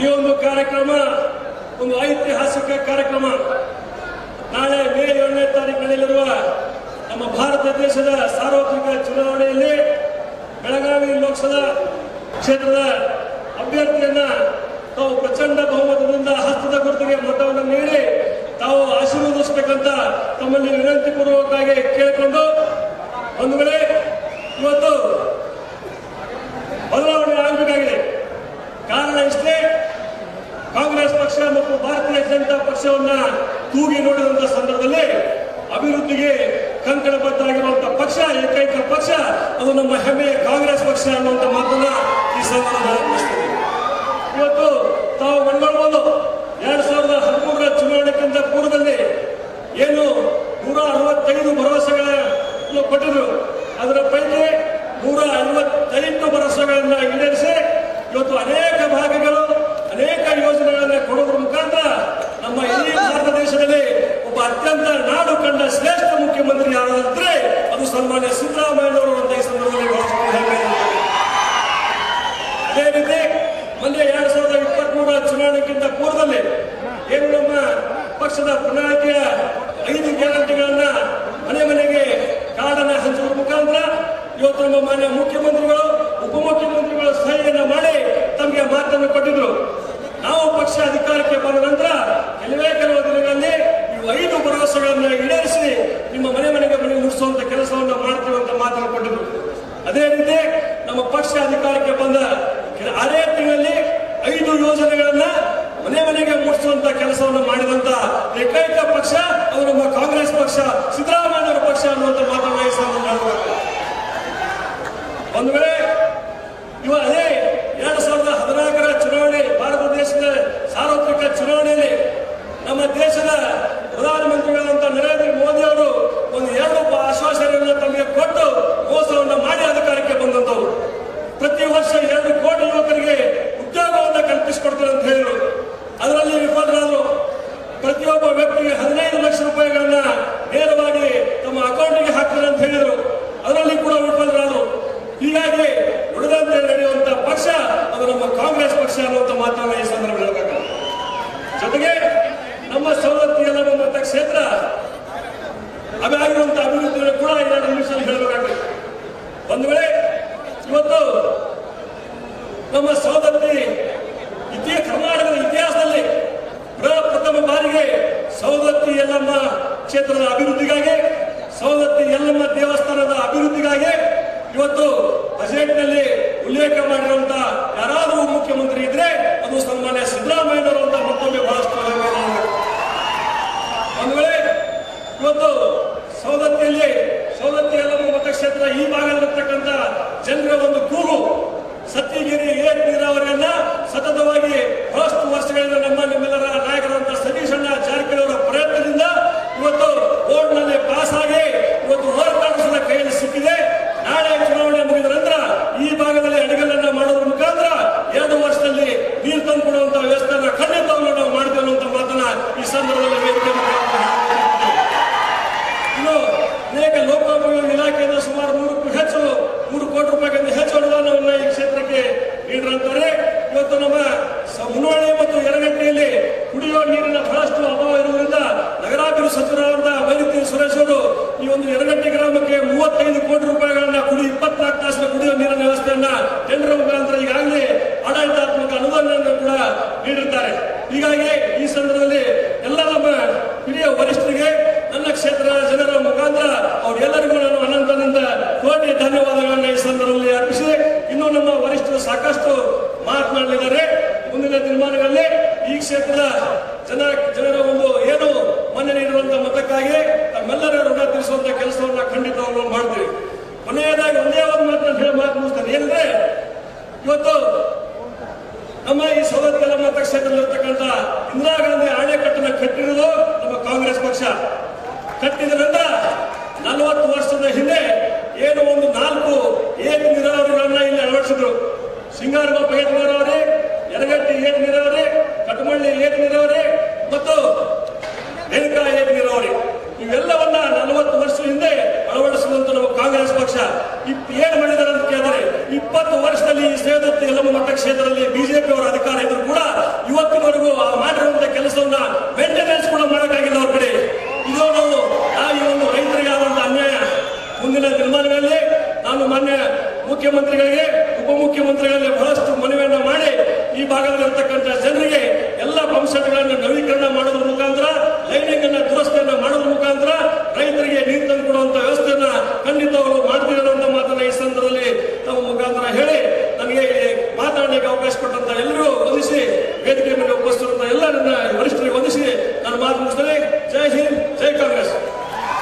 ಈ ಒಂದು ಕಾರ್ಯಕ್ರಮ, ಒಂದು ಐತಿಹಾಸಿಕ ಕಾರ್ಯಕ್ರಮ. ನಾಳೆ ಮೇ ಏಳನೇ ತಾರೀಕು ನಡೆಯಲಿರುವ ನಮ್ಮ ಭಾರತ ದೇಶದ ಸಾರ್ವತ್ರಿಕ ಚುನಾವಣೆಯಲ್ಲಿ ಬೆಳಗಾವಿ ಲೋಕಸಭಾ ಕ್ಷೇತ್ರದ ಅಭ್ಯರ್ಥಿಯನ್ನ ತಾವು ಪ್ರಚಂಡ ಬಹುಮತದಿಂದ ಹಸ್ತದ ಗುರುತಿಗೆ ಮತವನ್ನು ನೀಡಿ ತಾವು ಆಶೀರ್ವದಿಸಬೇಕಂತ ತಮ್ಮಲ್ಲಿ ವಿನಂತಿ ಪೂರ್ವಕವಾಗಿ ಕೇಳಿಕೊಂಡು ಒಂದು ವೇಳೆ ಇವತ್ತು ಬದಲಾವಣೆ ಆಗಬೇಕಾಗಿದೆ. ಕಾರಣ ಇಷ್ಟೇ ಕಾಂಗ್ರೆಸ್ ಪಕ್ಷ ಮತ್ತು ಭಾರತೀಯ ಜನತಾ ಪಕ್ಷವನ್ನ ತೂಗಿ ನೋಡಿದಂತ ಸಂದರ್ಭದಲ್ಲಿ ಅಭಿವೃದ್ಧಿಗೆ ಕಂಕಣ ಬದ್ಧವಾಗಿರುವಂತಹ ಪಕ್ಷ, ಏಕೈಕ ಪಕ್ಷ, ಅದು ನಮ್ಮ ಹೆಮ್ಮೆಯ ಕಾಂಗ್ರೆಸ್ ಪಕ್ಷ ಅನ್ನುವಂಥ ಮಾತನ್ನ ಈ ಸಂದರ್ಭದಲ್ಲಿ. ಇವತ್ತು ತಾವು ಮನಗೊಳ್ಬೋದು ಎರಡ್ ಸಾವಿರದ ಹದಿಮೂರರ ಚುನಾವಣೆಗಿಂತ ಪೂರ್ವದಲ್ಲಿ ಏನು ನೂರ ಅರವತ್ತೈದು ಭರವಸೆಗಳನ್ನು ಕೊಟ್ಟಿದ್ರು ಅದರ ಪೈಕಿ ನೂರ ಐವತ್ತೈದು ಭರವಸೆಗಳನ್ನ ಈಡೇರಿಸಿ ಇವತ್ತು ಅನೇಕ ಭಾಗಗಳು ಅನೇಕ ಯೋಜನೆಗಳನ್ನ ಕೊಡೋದ್ರ ಮುಖಾಂತರ ನಮ್ಮ ಇಡೀ ಭಾರತ ದೇಶದಲ್ಲಿ ಒಬ್ಬ ಅತ್ಯಂತ ನಾಡು ಕಂಡ ಶ್ರೇಷ್ಠ ಮುಖ್ಯಮಂತ್ರಿ ಯಾರಾದ್ರೆ ಅದು ಸನ್ಮಾನ್ಯ ಸಿದ್ದರಾಮಯ್ಯನವರು ಅಂತ ಈ ಸಂದರ್ಭದಲ್ಲಿ. ಅದೇ ರೀತಿ ಮೊನ್ನೆ ಎರಡ್ ಸಾವಿರದ ಇಪ್ಪತ್ತ್ ಮೂರರ ಚುನಾವಣೆಗಿಂತ ಪೂರ್ವದಲ್ಲಿ ಏನು ನಮ್ಮ ಪಕ್ಷದ ಪ್ರಣಾಳಿಕೆಯ ಐದು ಗ್ಯಾರಂಟಿಗಳನ್ನ ಮನೆ ಮನೆಗೆ ಕಾರ್ಡನ್ನ ಹಂಚುವ ಮುಖಾಂತರ ಇವತ್ತು ನಮ್ಮ ಮಾನ್ಯ ಮುಖ್ಯಮಂತ್ರಿಗಳು ಮಾಡಿ ತಮಗೆ ಮಾತನ್ನು ಕೊಟ್ಟಿದ್ರು ನಾವು ಪಕ್ಷ ಅಧಿಕಾರಕ್ಕೆ ಬಂದ ನಂತರ ಕೆಲವೇ ಕೆಲವು ದಿನಗಳಲ್ಲಿ ನೀವು ಐದು ಭರವಸೆಗಳನ್ನ ಈಡೇರಿಸಿ ನಿಮ್ಮ ಮನೆ ಮನೆಗೆ ಮನೆ ಮುಗಿಸುವಂತ ಕೆಲಸವನ್ನು ಮಾಡ್ತೀವಿ ಅಂತ ಮಾತನ್ನು ಕೊಟ್ಟಿದ್ರು ಅದೇ ರೀತಿ ನಮ್ಮ ಪಕ್ಷ ಅಧಿಕಾರಕ್ಕೆ ಬಂದ ಅದೇ ತಿಂಗಳಲ್ಲಿ ಐದು ಯೋಜನೆಗಳನ್ನ ಮನೆ ಮನೆಗೆ ಮುಗಿಸುವಂತ ಕೆಲಸವನ್ನು ಮಾಡಿದಂತ ಏಕೈಕ ಪಕ್ಷ ಅವರು ನಮ್ಮ ಕಾಂಗ್ರೆಸ್ ಪಕ್ಷ ಸಿದ್ದರಾಮಯ್ಯ ಪಕ್ಷ ಅನ್ನುವಂತ ಮಾತನ್ನು. ಒಂದು ವೇಳೆ ಇವ ಅದೇ ಎರಡ್ ಸಾವಿರದ ಹದಿನಾಲ್ಕರ ಚುನಾವಣೆ ಭಾರತ ದೇಶದ ಸಾರ್ವತ್ರಿಕ ಚುನಾವಣೆಯಲ್ಲಿ ನಮ್ಮ ದೇಶದ ಪ್ರಧಾನಮಂತ್ರಿಗಳಂತ ನರೇಂದ್ರ ಮೋದಿ ಅವರು ಒಂದು ಎರಡು ಪ- ಆಶ್ವಾಸನೆಯನ್ನು ತಮಗೆ ಕೊಟ್ಟು ಮೋಸವನ್ನು ಮಾಡಿ ಅಧಿಕಾರಕ್ಕೆ ಬಂದಂತವರು ಪ್ರತಿ ವರ್ಷ ಎರಡು ಕೋಟಿ ಯುವಕರಿಗೆ ಉದ್ಯೋಗವನ್ನು ಕಲ್ಪಿಸಿಕೊಡ್ತಾರೆ ಅಂತ ಹೇಳಿದರು ಅದರಲ್ಲಿ ವಿಫಲರಾದರು ಪ್ರತಿಯೊಬ್ಬ ವ್ಯಕ್ತಿಗೆ ಹದಿನೈದು ಲಕ್ಷ ರೂಪಾಯಿಗಳನ್ನ ನೇರವಾಗಿ ತಮ್ಮ ಅಕೌಂಟಿಗೆ ಹಾಕ್ತಾರೆ ಅಂತ ಹೇಳಿದರು ಅದರಲ್ಲಿ ಕೂಡ ವಿಫಲರಾದರು ಉಳಿದಂತೆ ನಡೆಯುವಂತ ಪಕ್ಷ, ಅದು ನಮ್ಮ ಕಾಂಗ್ರೆಸ್ ಪಕ್ಷ ಅನ್ನುವಂಥ ಮಾತನ್ನ ಈ ಸಂದರ್ಭದಲ್ಲಿ ಹೇಳಬೇಕು. ಜೊತೆಗೆ ನಮ್ಮ ಸವಲತ್ತು ಎಲ್ಲ ಬಂದಂತ ಕ್ಷೇತ್ರ ಅದಾಗಿರುವಂತ ಅಭಿವೃದ್ಧಿಯನ್ನು ಕೂಡ ಎರಡು ನಿಮಿಷ ಹೇಳಬೇಕಾಗ್ತದೆ. ಒಂದು ವೇಳೆ ಇವತ್ತು ನಮ್ಮ ಸವದತ್ತಿ ಇತಿಹಾಸ ಕರ್ನಾಟಕದ ಇತಿಹಾಸದಲ್ಲಿ ಪ್ರಥಮ ಬಾರಿಗೆ ಸವದತ್ತಿ ಎಲ್ಲಮ್ಮ ಕ್ಷೇತ್ರದ ಅಭಿವೃದ್ಧಿಗಾಗಿ ಸವದತ್ತಿ ಎಲ್ಲಮ್ಮ ದೇವಸ್ಥಾನದ ಅಭಿವೃದ್ಧಿಗಾಗಿ ಇವತ್ತು ಬಜೆಟ್ನಲ್ಲಿ ಉಲ್ಲೇಖ ಮಾಡಿರುವಂತ ಯಾರಾದರೂ ಮುಖ್ಯಮಂತ್ರಿ ಇದ್ರೆ ಅದು ಸನ್ಮಾನ್ಯ ಸಿದ್ದರಾಮಯ್ಯನವರು ಅಂತ ಮತ್ತೊಮ್ಮೆ ಬಹಳಷ್ಟು. ಒಂದು ವೇಳೆ ಇವತ್ತು ಸವದತ್ತಿಯಲ್ಲಿ, ಸವದತ್ತಿ ಯಲ್ಲಮ್ಮ ಮತಕ್ಷೇತ್ರ ಈ ಭಾಗದಲ್ಲಿರ್ತಕ್ಕಂಥ ಜನರ ಒಂದು ಕೂಗು, ಸತ್ಯಗಿರಿ ಏರ್ ನೀರಾವರಿಯನ್ನ ಸತತವಾಗಿ ಬಹಳಷ್ಟು ವರ್ಷಗಳಿಂದ ನಮ್ಮ ಕೊಡುವಂತ ವ್ಯವಸ್ಥೆಯನ್ನ ಖಂಡಿತವಾಗ್ಲೂ ನಾವು ಮಾಡ್ತೇವೆ ಮಾತನ್ನ ಈ ಸಂದರ್ಭದಲ್ಲಿ ವೇದಿಕೆ. ಇನ್ನು ಅನೇಕ ಲೋಕೋಪಯೋಗಿ ಇಲಾಖೆಯಿಂದ ಸುಮಾರು ನೂರಕ್ಕೂ ಹೆಚ್ಚು, ಮೂರು ಕೋಟಿ ರೂಪಾಯಿಗಿಂತ ಹೆಚ್ಚು ಅನುದಾನವನ್ನು ಈ ಕ್ಷೇತ್ರಕ್ಕೆ ನೀಡಿರಂತಾರೆ ಇವತ್ತು ನಮ್ಮ ಮುನ್ನೋಳಿ ಮತ್ತು ಯರಗಟ್ಟಿಯಲ್ಲಿ ಕುಡಿಯುವ ನೀರಿನ ಬಹಳಷ್ಟು ಅಭಾವ ಇರುವುದರಿಂದ ನಗರಾಭಿವೃದ್ಧಿ ಸಚಿವರಾದ ವೈದ್ಯ ಸುರೇಶ್ ಅವರು ಈ ಒಂದು ಯರಗಟ್ಟೆ ಗ್ರಾಮಕ್ಕೆ ಮೂವತ್ತೈದು ಕೋಟಿ ರೂಪಾಯಿಗಳನ್ನ ಕುಡಿ ಇಪ್ಪತ್ನಾಲ್ಕು ತಾಸಿನ ಕುಡಿಯುವ ನೀರಿನ ವ್ಯವಸ್ಥೆಯನ್ನ ಟೆಂಡರ್ ಅನುದಾನವನ್ನು ಕೂಡ ನೀಡುತ್ತಾರೆ ಹೀಗಾಗಿ ಈ ಸಂದರ್ಭದಲ್ಲಿ ಎಲ್ಲ ನಮ್ಮ ಹಿರಿಯ ವರಿಷ್ಠರಿಗೆ, ನನ್ನ ಕ್ಷೇತ್ರದ ಜನರ ಮುಖಾಂತರ ಅವರೆಲ್ಲರಿಗೂ ನಾನು ಅನಂತನಿಂದ ಕೋಟಿ ಧನ್ಯವಾದಗಳನ್ನು ಈ ಸಂದರ್ಭದಲ್ಲಿ ಅರ್ಪಿಸಿ, ಇನ್ನು ನಮ್ಮ ವರಿಷ್ಠರು ಸಾಕಷ್ಟು ಮಾತನಾಡಲಿದ್ದಾರೆ. ಮುಂದಿನ ದಿನಮಾನಗಳಲ್ಲಿ ಈ ಕ್ಷೇತ್ರದ ಜನ, ಜನರ ಒಂದು ಏನು ಮನೆ ನೀಡುವಂತ ಮತಕ್ಕಾಗಿ ತಮ್ಮೆಲ್ಲರ ಋಣ ತೀರಿಸುವಂತ ಕೆಲಸವನ್ನ ಖಂಡಿತವಾಗ್ಲೂ ಮಾಡ್ತೀವಿ. ಕೊನೆಯದಾಗಿ ಒಂದೇ ಒಂದು ಮಾತನ್ನ ಹೇಳಿ ಮಾತು ಮುಗಿಸ್ತಾರೆ ಏನಂದ್ರೆ, ಇವತ್ತು ಈ ಸವದತ್ತೆಲ್ಲ ಮತಕ್ಷೇತ್ರದಲ್ಲಿರ್ತಕ್ಕಂಥ ಇಂದಿರಾ ಗಾಂಧಿ ಕಟ್ಟಿರೋದು ನಮ್ಮ ಕಾಂಗ್ರೆಸ್ ಪಕ್ಷ. ಕಟ್ಟಿದ ನಂತರ ನಲವತ್ತು ವರ್ಷದ ಹಿಂದೆ ಏನು ಒಂದು ನಾಲ್ಕು ಏಕ ನೀರಾವರಿಗಳನ್ನ ಇಲ್ಲಿ ಅಳವಡಿಸಿದ್ರು. ಸಿಂಗಾರಗೊಪ್ಪ ಏಕ ನೀರಾವರಿ, ಯರಗಟ್ಟಿ ಏಕ ನೀರಾವರಿ, ಕಟಮಳ್ಳಿ ಏಕ ನೀರಾವರಿ ಮತ್ತು ರೇಣುಕಾ ಏಕ ನೀರಾವರಿ. ಇವೆಲ್ಲವನ್ನ ನಲವತ್ತು ವರ್ಷ ಹಿಂದೆ ಅಳವಡಿಸುವಂತ ನಮ್ಮ ಕಾಂಗ್ರೆಸ್ ಪಕ್ಷ. ಇಪ್ಪ ಏನು ಮಾಡಿದ್ದಾರೆ ಅಂತ ಕೇಳಿದ್ರೆ ಇಪ್ಪತ್ತು ವರ್ಷದಲ್ಲಿ ಈ ಸೇದತ್ತಿ ಎಲ್ಲಮ್ಮ ಮತಕ್ಷೇತ್ರದಲ್ಲಿ ಮುಖ್ಯಮಂತ್ರಿಗಳಿಗೆ